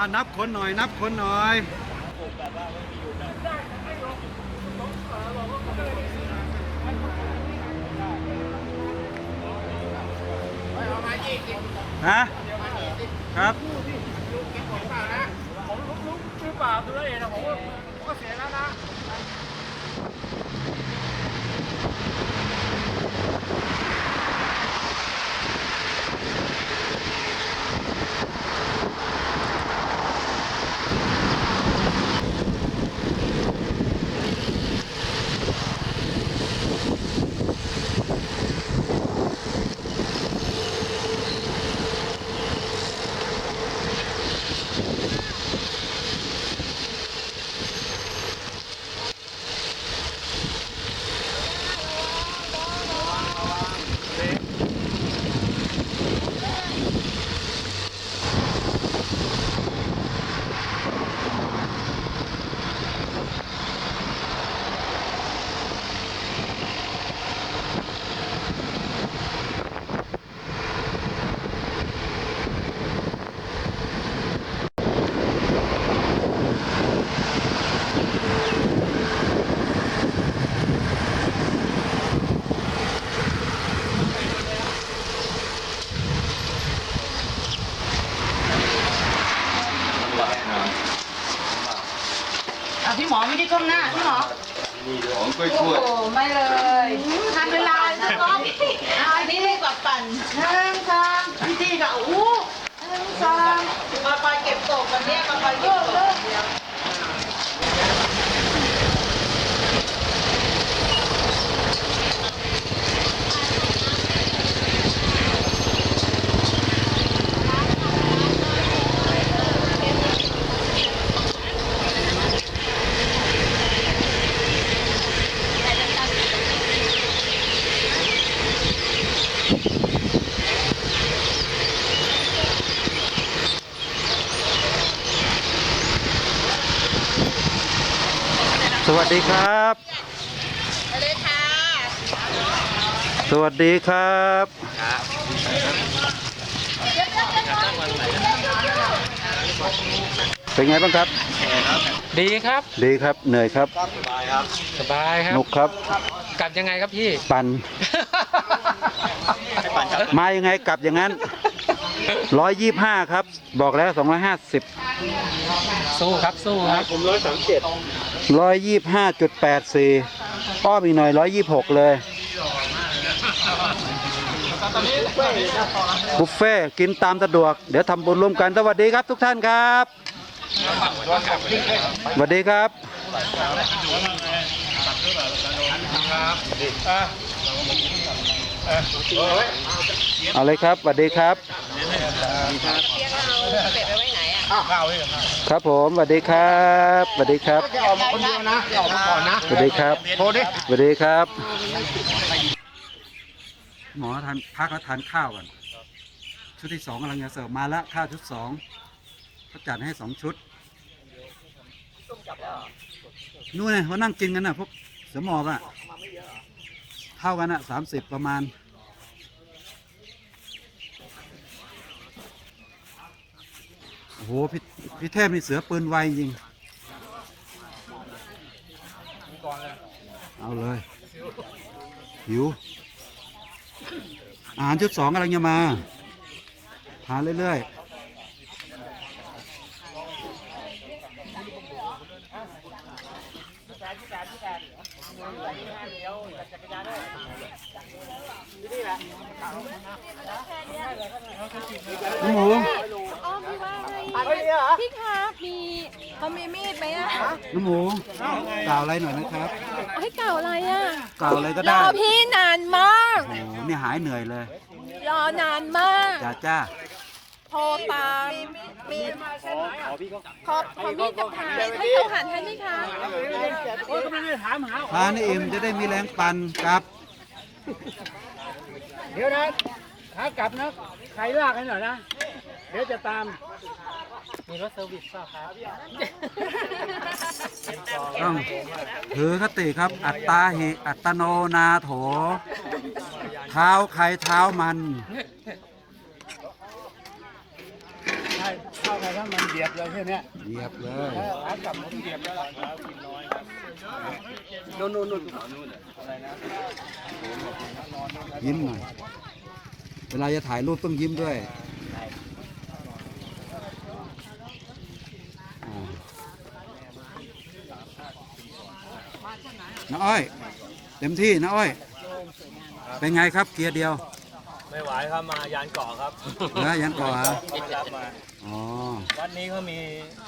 อ่านับคนหน่อย นับคนหน่อย ฮะ ครับคือเปล่าตัวเองนะผมว่าผมก็เสียแล้วนะอะ หมอไม่ได้ก้มหน้าพี่หมอของกล้วยโอ้ทวดโหไม่เลยทันเวลาจะก้อนอันนี้ดีกว่าปั่นหนึ่งสองพี่ดีกับอู้หนึ่งสองมาไปเก็บตกวันเนี้ยมาไปเก็บตกเดียวสวัสดีครับ เลยค่ะสวัสดีครับ เป็นไงบ้างครับ ดีครับ ดีครับ เหนื่อยครับ สบายครับหนุกครับ กลับยังไงครับพี่ ปั่น มายังไงกลับอย่างนั้นร้อยยี่ห้าครับ บอกแล้วสองร้อยห้าสิบสู้ครับสู้ครับ ร้อยยี่ห้าจุดแปดสี่อ้อมอีกหน่อยร้อยยี่หกเลย บุฟเฟ่กินตามสะดวก เดี๋ยวทำบุญร่วมกันสวัสดีครับทุกท่านครับสวัสดีครับเอาเลยครับสวัสดีครับ ครับผมสวัสดีครับสวัสดีครับจะออกมาคนเดียวนะจะออกมาก่อนนะสวัสดีครับโทรดิสวัสดีครับ หมอทานพักแล้วทานข้าวก่อนชุดที่สองกำลังจะเสิร์ฟมาแล้วข้าวชุดสองเขาจัดให้สองชุดนู่นไงเขานั่งกินกันน่ะพวกเสือหมอบอะเท่ากันอะสามสิบประมาณ โอ้โหพี่พี่เทพนี่เสือปืนไวจริง เอาเลย หิว อาหารชุดสองกำลังจะมา ทานเรื่อยๆน้องหมู อ๋อพี่ว่าไงพี่ครับมี เขามีมีดไหมอะน้องหมูกล่าวอะไรหน่อยนะครับเอาให้เก่าอะไรอะกล่าวอะไรก็รได้อพี่นานมาก โอ้โหนี่หายเหนื่อยเลยรอนานมาก จ้าจ้าโทรตามมีดขอขอมีดกับถ่านให้เขาหันให้ไหมคะโอ้ยก็ไม่ได้ถามหาทานให้อิ่มจะได้มีแรงปั่นครับเดี๋ยวนะขากลับนะใครลากให้หน่อยนะ เดี๋ยวจะตาม มีรถเซอร์วิสเปล่าครับต้องถือคติครับอัตตาหิอัตโนนาโถ เท้าใครเท้ามัน ใช่เข้าไปถ้ามันเหยียบเลยแค่เนี้ยเหยียบเลยเออขากลับผมเหยียบแล้วโน่นโน่นโน่นอะไรนะยิ้มหน่อย เวลาจะถ่ายรูปต้องยิ้มด้วย น้าอ้อย เต็มที่น้าอ้อย เป็นไงครับเกียร์เดียวไม่ไหวครับมายานเกาะครับแล้วยันก่อฮะรับมา อ๋อวัดนี้เขามี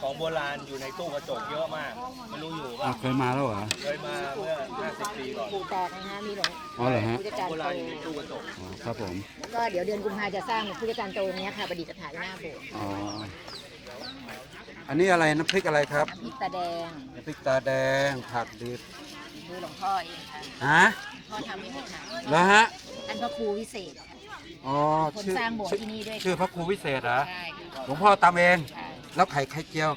ของโบราณอยู่ในตู้กระจกเยอะมาก ไม่รู้อยู่อะป่ะเคยมาแล้วเหรอเคยมาเมื่อ 50 ปีก่อนปูแตกนะฮะมีหลวงอ๋อเหรอฮะผู้จัดการโบโตราณอยู่ในตู้กระจกอ๋อครับผมแล้วก็เดี๋ยวเดือนกุมภาจะสร้างผู้จัดการโตเนี้ยค่ะประดิษฐานหน้าโบสถ์อ๋ออันนี้อะไรน้ำพริกอะไรครับน้ำพริกตาแดง น้ำพริกตาแดงผักดิบ มือหลวงพ่อเองค่ะฮะพ่อทำเองค่ะแล้วฮะท่านพระครูวิเศษค่ะ อ๋อคนชื่อสร้างโบสถ์ที่นี่ด้วย ชื่อพระครูวิเศษเหรอใช่ค่ะหลวงพ่อตำเอง ใช่แล้วไข่ไข่เจียว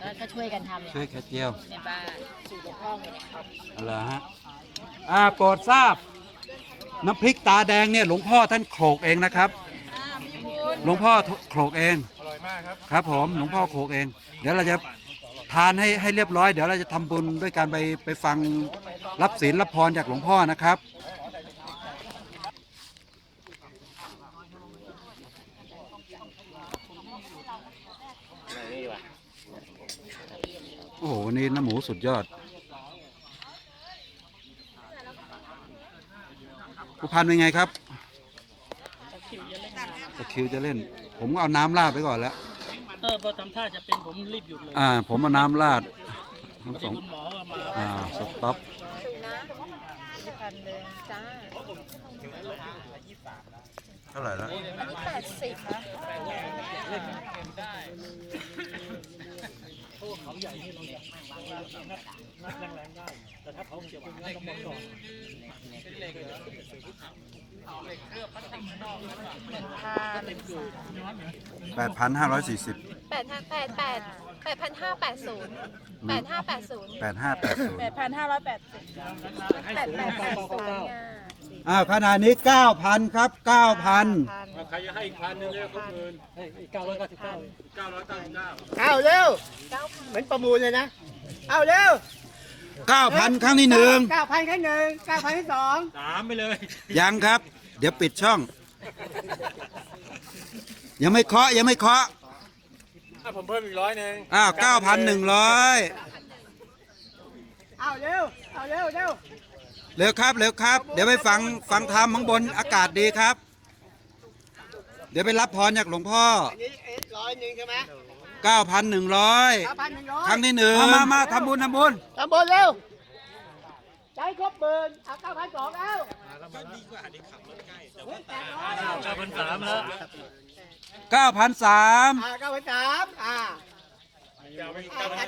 แล้วก็ช่วยกันทำเลยช่วยไข่เจียวในบ้านสูตรหลวงพ่อเลยเนี่ยอะไรฮะอ่าโปรดทราบ น้ำพริกตาแดงเนี่ยหลวงพ่อท่านโขลกเองนะครับ หลวงพ่อโขลกเอง อร่อยมากครับ ครับผมหลวงพ่อโขลกเอง เดี๋ยวเราจะ ทานให้ให้เรียบร้อยเดี๋ยวเราจะทำบุญด้วยการไปไปฟังรับศีลรับพรจากหลวงพ่อนะครับ โอ้โหวันนี้น้ำหมูสุดยอดผู้พันเป็นไงครับตะคริวจะเล่น ผมก็เอาน้ำราดไปก่อนแล้วเออ พอทำท่าจะเป็นผมรีบหยุดเลยอ่า ผมเอาน้ำราดทั้งสองคุณหมอก็มา อ่าสต็อปพันหนึ่งจ้าเท่าไหร่แล้วอันนี้แปดสิบนะ แปดพันห้าร้อยสี่สิบแปดห้าแปดแปดแปดพันห้าแปดศูนย์แปดห้าแปดศูนย์แปดห้าแปดศูนย์แปดพันห้าร้อยแปดสิบแปดแปดแปดศูนย์ อ้าวขนาดนี้เก้าพันครับเก้าพันใครจะให้อีกพันนึงเนี่ยครบหมื่นเก้าร้อยเก้าสิบเก้า999เอาเร็วเหมือนประมูลเลยนะ เอาเร็วเก้าพันครั้งที่หนึ่งเก้าพันครั้งหนึ่งเก้าพันที่สองสามไปเลยยังครับ เดี๋ยวปิดช่อง ยังไม่เคาะยังไม่เคาะถ้าผมเพิ่มอีกร้อยหนึ่งอ้าวเก้าพันหนึ่งร้อยเอาเร็ว เอาเร็วเร็ว เร็วครับเร็วครับ เดี๋ยวไปฟังฟังธรรมข้างบนอากาศดีครับ เดี๋ยวไปรับพรจากหลวงพ่ออันนี้เอ๊ะร้อยหนึ่งใช่ไหมเก้าพันหนึ่งร้อยเก้าพันหนึ่งร้อยครั้งที่หนึ่งมามามาทำบุญทำบุญตำบลเร็วใจครบหมื่นเอาเก้าพันสองแล้วเก้าพันสามแล้วเก้าพันสามอ่าเก้าพันสามอ่าอ่า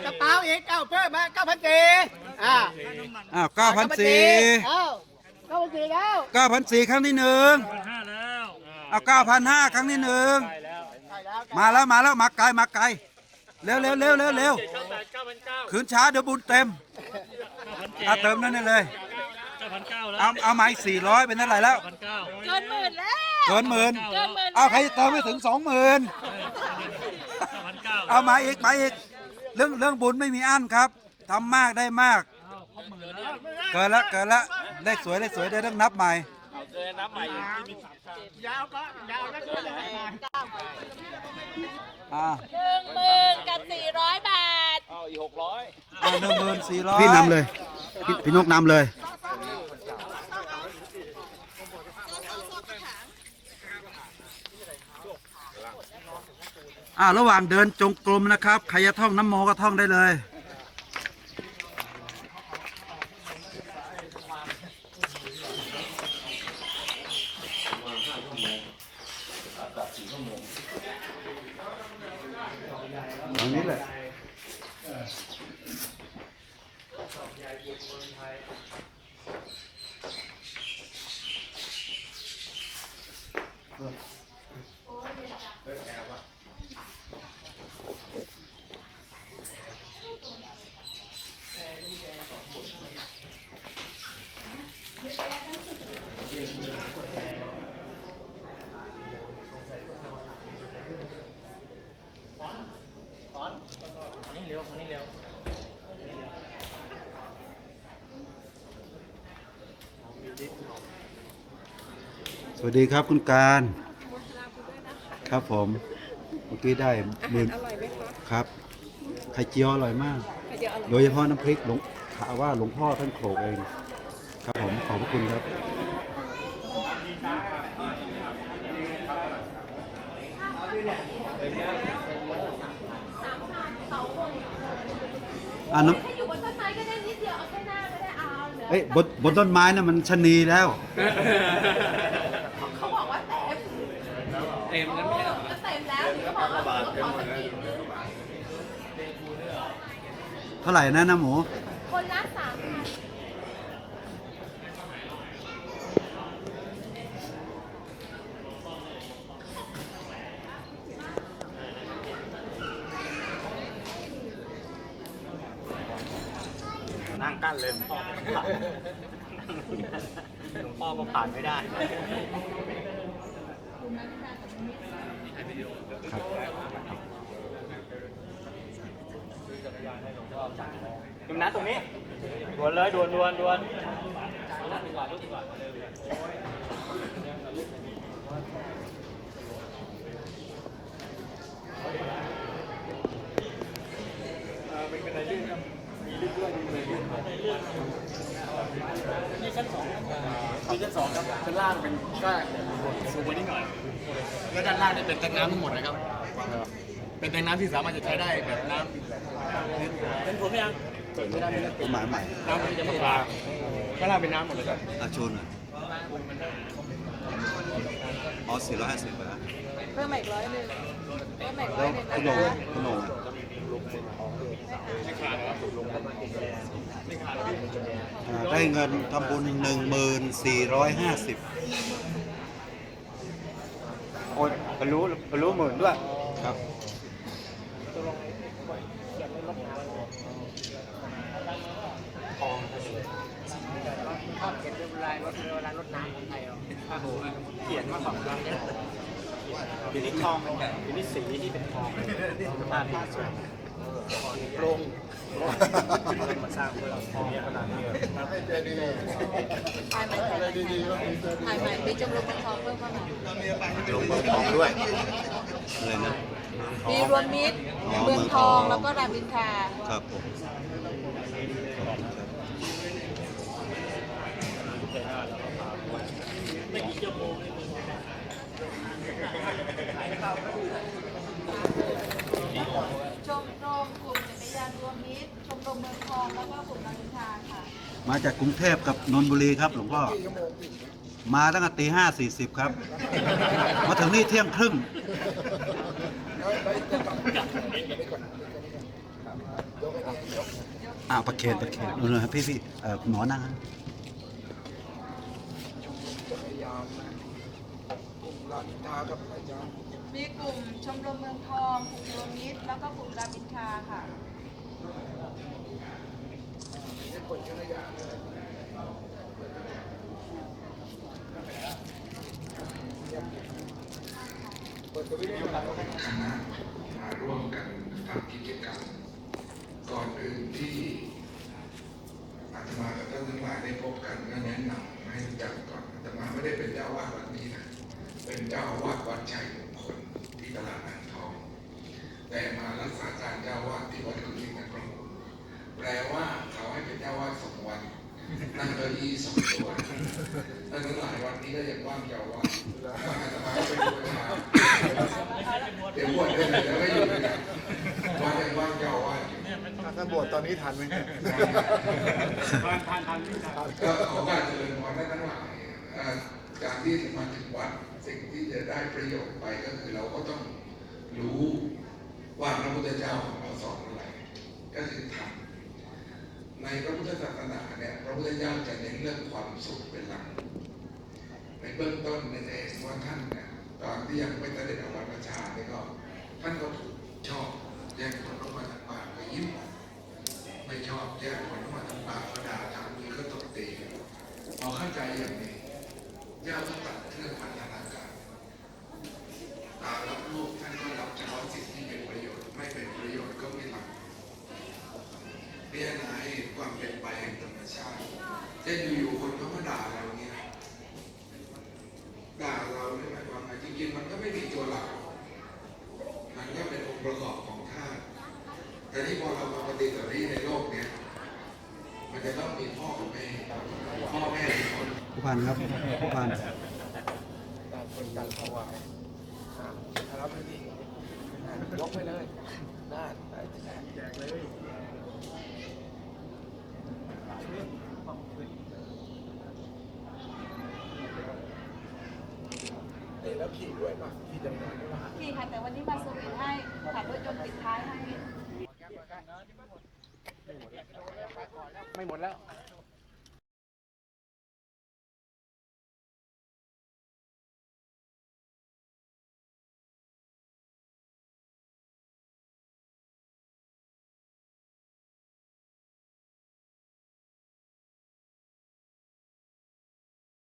กระเป๋าอีกเก้าเพิ่มมาเก้าพันสี่อ่าอ้าวเก้าพันสี่เอ้าเก้าพันสี่แล้วเก้าพันสี่ครั้งที่หนึ่งห้าแล้วเอาเก้าพันห้าครั้งที่หนึ่งใช่แล้วมาแล้วมาแล้วมาไกลมาไกลเร็วเร็วเร็วเร็วเร็วขืนช้าเดี๋ยวบุญเต็มเอาเติมนั่นเลยเก้าพันเก้าแล้วเอาเอามาอีกสี่ร้อยเป็นเท่าไหร่แล้วพันเก้าเกินหมื่นแล้วเกินหมื่นเกินหมื่นเอาใครเติมไม่ถึงสองหมื่นเก้าพันเก้าเอามาอีกมาอีก เรื่องเรื่องบุญไม่มีอั้นครับทำมากได้มาก เกินละเกินละเลขสวยเลขสวยได้ต้องนับใหม่ยาวก็ยาวแล้วก็เลยอ่าหนึ่งหมื่นกับสี่ร้อยบาทอ่าหนึ่งหมื่นสี่ร้อย พี่นำเลย พี่พี่นกนำเลย อ่าระหว่างเดินจงกรมนะครับ ใครจะท่องน้ำโมก็ท่องได้เลยตรงนี้แหละ สวัสดีครับคุณการครับผมเมื่อกี้ได้หมื่นอร่อยไหมคะครับไข่เจียวอร่อยมากเดี๋ยวอร่อยโดยเฉพาะน้ำพริกหลวงข่าวว่าหลวงพ่อท่านโขลกเองครับผมขอบพระคุณครับอ่าน้ำอยู่บนต้นไม้ก็ได้นิดเดียวเอาแค่หน้าก็ได้เอาเหลือเอ้ยบนบนต้นไม้น่ะมันชะนีแล้ว เขาบอกว่าเต็ม เต็มแล้วไม่ใช่หรอเต็มแล้วถึงเขาบอกว่าขอสักทีนึงเท่าไหร่นะน้ำหมู คนละสามพันนั่งกั้นเลยหลวงพ่อหลวงพ่อก็ผ่านไม่ได้ ตรงนั้นะตรงนี้ดวนเลยดวนดวนดวนมีชั้นสอง ครับชั้นล่างเป็นก็สูงกว่านี้หน่อยแล้วด้านล่างนี่เป็นแทงน้ำทั้งหมดนะครับ เป็นแทงน้ำที่สามารถจะใช้ได้แบบน้ำเป็นผมยังเปิดไม่ได้ไม่ได้หมายใหม่น้ำมันจะมาปลาข้างล่างเป็นน้ำหมดเลยครับอาชูนอะอ๋อสี่ร้อยห้าสิบาทเพิ่มมาอีกร้อยหนึ่งเพิ่มมาอีกร้แล้อวยหนึ่งคุณโหนนะงคุณโหนงอ่า ได้เงินทำบุญหนึ่งหมื่นสี่ร้อยห้าสิบโอ้ยทะลุทะลุหมื่นด้วย ครับ ภาพเขียนเป็นลายรถเวลารถน้ำของไทยเอาโอ้โหเขียนมาสองครั้งเนี่ยทีนี้ทองเป็นแบบทีนี้สีที่เป็นทองภาพที่สวยโปรง มาสร้างเพื่อเราทองเยอะขนาดนี้ถ่ายใหม่ถ่ายใหม่ถ่ายใหม่มีจำนวนเป็นทองเพิ่มเข้ามาลงเมืองทองด้วยเลยนะมีรวมมิตรเมืองทองแล้วก็รามอินทราครับผมชมร มรมเมืองทองแล้วก็กลุ่มรามอินทราค่ะมาจากกรุงเทพกับนนทบุรีครับ หลวงพ่อ มาตั้งแต่ตีห้าสี่สิบครับ มาถึงนี่เที่ยงครึ่ง อ่าประเคนประเคนนู่นนะครับพี่พี่เอ่อคุณหมอนั่งนะมีกลุ่มชมรมเมืองทองกลุ่มรวมมิตรแล้วก็กลุ่มรามอินทราค่ะ มาร่วมกันทำกิจกรรมก่อนอื่นที่อาตมากับท่านทั้งหลายได้พบกันก็แนะนำให้รู้จักก่อนอาตมาไม่ได้เป็นเจ้าวาสวัดนี้นะเป็นเจ้าวาสวัดชัยมงคลที่ตลาดอ่างทอง แต่มารักษาการเจ้าอาวาสที่วัดกุฏินักประมูลแปลว่าเขาให้เป็นเจ้าอาวาสสองวันนั่งเก้า อี้สองตัวท่านทั้งหลายวันนี้ก็ยังว่างเจ้าอาวาสอาตมาก็เป็นผู้ชาเดี๋ยวบวชเลยแล้วก็อยู่ด้วยกันว่ายังว่างเจ้าอาว่าสอยู่ถ้าบวชตอนนี้ทันไหมทันทันทันก็ขอการเจริญพรท่านทั้งหลายการที่จะมาถึงวัดสิ่งที่จะได้ประโยชน์ไปก็คือเราก็ต้องรู้ว่าพระพุทธเจ้าของเราสอนอะไรก็คือธรรม ในพระพุทธศาสนาเนี่ยพระพุทธเจ้าจะเน้นเรื่องความสุขเป็นหลัก ในเบื้องต้นเนี่ยจะเห็นว่าท่านเนี่ยตอนที่ยังไม่เสด็จออกบรรพชาเนี่ยก็ท่านก็ถูกชอบแยกคนออกมาจากปากก็ยิ้มไม่ชอบแยกคนออกมาจากปากก็ด่าทางมือก็ตบตีพอเข้าใจอย่างนี้ย่าก็ตัดเครื่องพันธนาการตารับลูกท่านก็รับเฉพาะสิ่งที่เป็นประโยชน์ ไม่เป็นประโยชน์ก็ไม่รับ พิจารณาให้ความเป็นไปแห่งธรรมชาติเช่นอยู่ๆคนเขามาด่าเรา มันจะต้องมีพ่อกับแม่พ่อแม่ทุกคน ผู้พันครับผู้พัน ต่างคนต่างถวายรับไปดิยกไปเลยได้แจกเลย แล้วขี่ด้วยป่ะขี่จังหวะด้วยป่ะขี่ค่ะแต่วันนี้มาสวิตให้ขับรถยนต์ปิดท้ายให้ ไม่หมดแล้ว